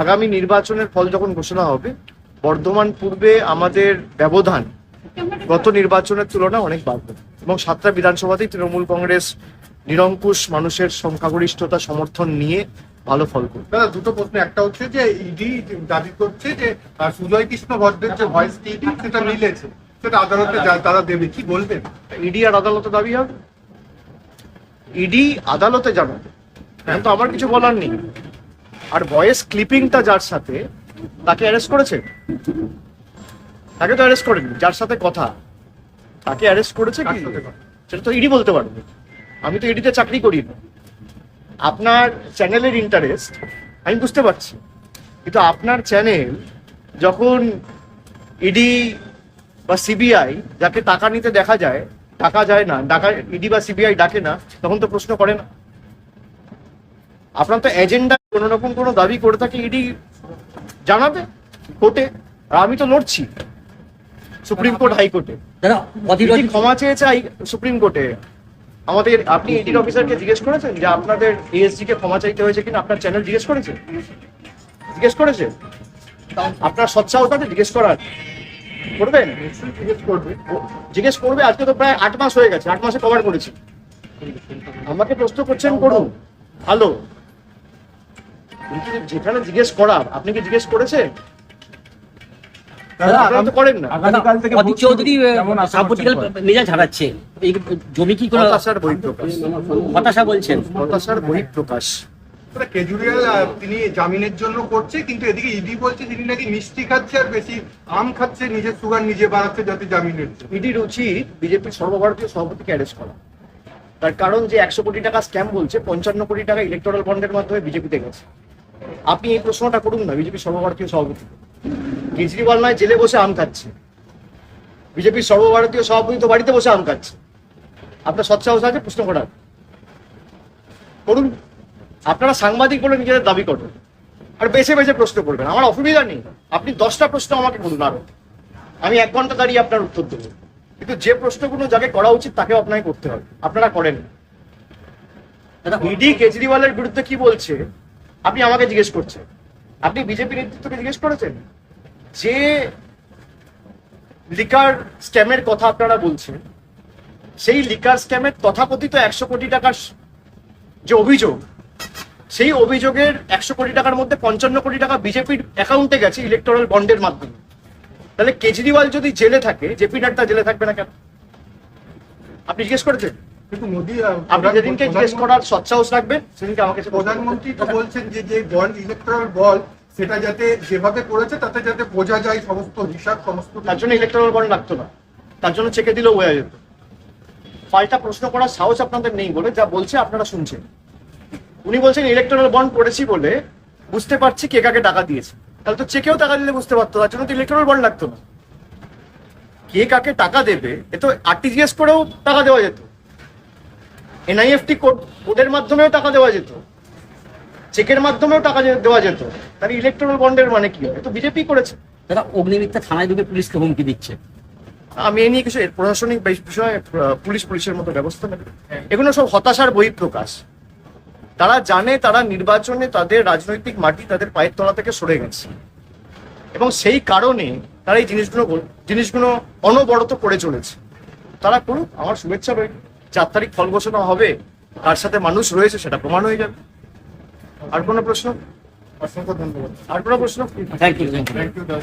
আগামী নির্বাচনের ফল যখন ঘোষণা হবে বর্ধমান পূর্বে আমাদের ব্যবধান গত নির্বাচনের তুলনায় অনেক বাড়বে এবং সাতটা বিধানসভাতেই তৃণমূল কংগ্রেস নিরঙ্কুশ মানুষের সংখ্যাগরিষ্ঠতা সমর্থন নিয়ে ভালো ফল করবে। দাদা দুটো প্রশ্ন। একটা হচ্ছে যে ইডি দাবি করছে যে সুজয় কৃষ্ণ ভদ্রের যে ভয়েস টিভি সেটা মিলেছে। সেটা আদালতে তারা দেবে। কি বলবেন? ইডি আর আদালতে দাবি হবে? ইডি আদালতে জানাবে। তো আমার কিছু বলার নেই। আর ভয়েস ক্লিপিংটা যার সাথে তাকে অ্যারেস্ট করেছে? তাকে তো অ্যারেস্ট করেনি যার সাথে কথা। তাকে অ্যারেস্ট করেছে কি? সেটা তো ইডি বলতে পারবে। আমি তো ইডিতে চাকরি করি না। আপনার চ্যানেলের ইন্টারেস্ট আমি বুঝতে পারছি। কিন্তু আপনার চ্যানেল যখন ইডি বা সিবিআই যাকে টাকা নিতে দেখা যায় টাকা যায় না ডাকা ইডি বা সিবিআই ডাকে না তখন তো প্রশ্ন করে না। আপনার তো এজেন্ডা কোনো রকম কোনো দাবি করে থাকে ইডি জানাবে কোর্টে। আর আমি তো লড়ছি সুপ্রিম কোর্ট হাইকোর্টে। ক্ষমা চেয়েছে সুপ্রিম কোর্টে। আমাদের আপনি ইডির অফিসারকে জিজ্ঞেস করেছেন যে আপনাদের এএসজি কে ক্ষমা চাইতে হয়েছে কিনা? আপনার চ্যানেল জিজ্ঞেস করেছে? জিজ্ঞেস করেছে? আপনার সচ্ছাও তাতে জিজ্ঞেস করার। করবেন? জিজ্ঞেস করবে আজকে তো প্রায় আট মাস হয়ে গেছে আট মাসে কভার করেছি। আমাকে প্রশ্ন করছেন করুন। ভালো যেখানে জিজ্ঞেস করার আপনি কি জিজ্ঞেস করেছেন? দাদা, আপনারা তো করেন না। আগামীকাল থেকে অধীর ভোট চৌধুরী কেমন আশা সাম্প্রতিককাল করছেন? মেজাজ হারাচ্ছে এই জমি কি কোনো হতাশার বহিঃপ্রকাশ। হতাশা বলছেন? হতাশার বহিঃপ্রকাশ। কেজরিওয়াল তিনি জামিনের জন্য করছে কিন্তু এদিকে ইডি বলছে তিনি নাকি মিষ্টি খাচ্ছে আর বেশি আম খাচ্ছে নিজের সুগার নিজে বাড়াচ্ছে যাতে জামিনের। ইডির উচিত বিজেপির সর্বভারতীয় সভাপতিকে অ্যারেস্ট করা। তার কারণ যে একশো কোটি টাকা স্ক্যাম বলছে পঞ্চান্ন কোটি টাকা ইলেকটোরাল বন্ডের মাধ্যমে বিজেপিতে গেছে। আপনি এই প্রশ্নটা করুন না বিজেপির সর্বভারতীয় সভাপতি। কেজরিওয়াল নয় জেলে বসে আম খাচ্ছে। বিজেপির সর্বভারতীয় সভাপতি তো বাড়িতে বসে আম খাচ্ছে। আপনার সৎসাহস আছে প্রশ্ন করার। করুন। আপনারা সাংবাদিক বলে নিজেদের দাবি করবেন। আর বেছে বেছে প্রশ্ন করবেন। আমার অসুবিধা নেই। আপনি দশটা প্রশ্ন আমাকে করুন আরও। আমি এক ঘণ্টা দাঁড়িয়ে আপনার উত্তর দেবো। কিন্তু যে প্রশ্নগুলো যাকে করা উচিত তাকেও আপনাকে করতে হবে। আপনারা করেন। দাদা ইডি কেজরিওয়ালের বিরুদ্ধে কি বলছে? আপনি আমাকে জিজ্ঞেস করছেন। আপনি বিজেপি নেতৃত্বকে জিজ্ঞেস করেছেন? যে লিকার স্ক্যামের কথা আপনারা বলছেন, সেই লিকার স্ক্যামের তথাকথিত একশো কোটি টাকার যে অভিযোগ, সেই অভিযোগের একশো কোটি টাকার মধ্যে পঞ্চান্ন কোটি টাকা বিজেপির অ্যাকাউন্টে গেছে ইলেকটোরাল বন্ডের মাধ্যমে। তাহলে কেজরিওয়াল যদি জেলে থাকে, জেপি নাড্ডা জেলে থাকবে না কেন? আপনি জিজ্ঞেস করেছেন? কিন্তু মোদী আপনি যেদিনকে জিজ্ঞেস করার সৎসাহস রাখবেন? সেদিনকে আমাকে প্রধানমন্ত্রী তো বলছেন যে যে বল ইলেকট্রাল বল সেটা যাতে যেভাবে করেছে তাতে যাতে বোঝা যায় সমস্ত হিসাব সমস্ত তার জন্য ইলেকট্রাল বন্ড লাগতো না। তার জন্য চেকে দিলেও বোঝা যেত। পাল্টা প্রশ্ন করার সাহস আপনাদের নেই বলে যা বলছে আপনারা শুনছেন। উনি বলছেন ইলেকট্রাল বন্ড করেছি বলে বুঝতে পারছি কে কাকে টাকা দিয়েছে। তাহলে তো চেকেও টাকা দিলে বুঝতে পারতো তার জন্য তো ইলেকট্রাল বন্ড লাগতো না। কে কাকে টাকা দেবে এ তো আরটিজিএস করেও টাকা দেওয়া যেত। এনআইএফটি কোড কোডের মাধ্যমেও টাকা দেওয়া যেত। চেকের মাধ্যমেও টাকা দেওয়া যেত। তাহলে ইলেকট্রাল বন্ডের মানে কি? এ তো বিজেপি করেছে। দাদা অগ্নিমিত্রা থানায় ঢুকে পুলিশকে হুমকি দিচ্ছে। আমি এ নিয়ে কিছু প্রশাসনিক বিষয়ে পুলিশ পুলিশের মতো ব্যবস্থা নেবে। এগুলো সব হতাশার বহিঃপ্রকাশ। তারা জানে তারা নির্বাচনে তাদের রাজনৈতিক মাটি তাদের পায়ের তলা থেকে সরে গেছে। এবং সেই কারণে তারা এই জিনিসগুলো জিনিসগুলো অনবরত করে চলেছে। তারা করুক আমার শুভেচ্ছা রইল। চার তারিখ ফল ঘোষণা হবে তার সাথে মানুষ রয়েছে সেটা প্রমাণ হয়ে যাবে। আর কোনো প্রশ্ন? অসংখ্য ধন্যবাদ। আর কোনো প্রশ্ন? Thank you thank you thank you